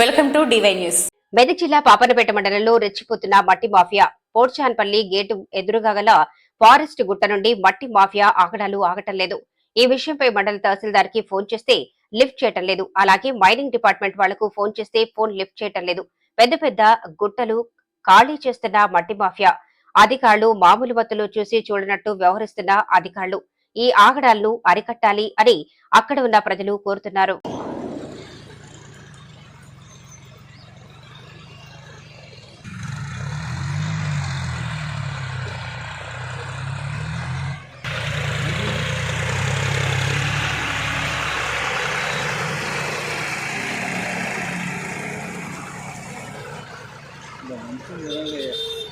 Welcome to DY news. Medak జిల్లా పాపనపేట మండలంలో రెచ్చిపోతున్న మట్టి మాఫియా పోర్చాన్పల్లి గేటు ఎదురుగా గల ఫారెస్ట్ గుట్ట నుండి మట్టి మాఫియా ఆగడాలు ఆగటం లేదు. ఈ విషయంపై మండల తహసీల్దార్కి ఫోన్ చేస్తే లిఫ్ట్ చేయటం లేదు. అలాగే మైనింగ్ డిపార్ట్మెంట్ వాళ్ళకు ఫోన్ చేస్తే ఫోన్ లిఫ్ట్ చేయటం లేదు. పెద్ద పెద్ద గుట్టలు ఖాళీ చేస్తున్న మట్టి మాఫియా అధికారులు మామూలు మత్తులు చూసి చూడనట్టు వ్యవహరిస్తున్న అధికారులు. ఈ ఆగడాలను అరికట్టాలి అని అక్కడ ఉన్న ప్రజలు కోరుతున్నారు. 我们去那里。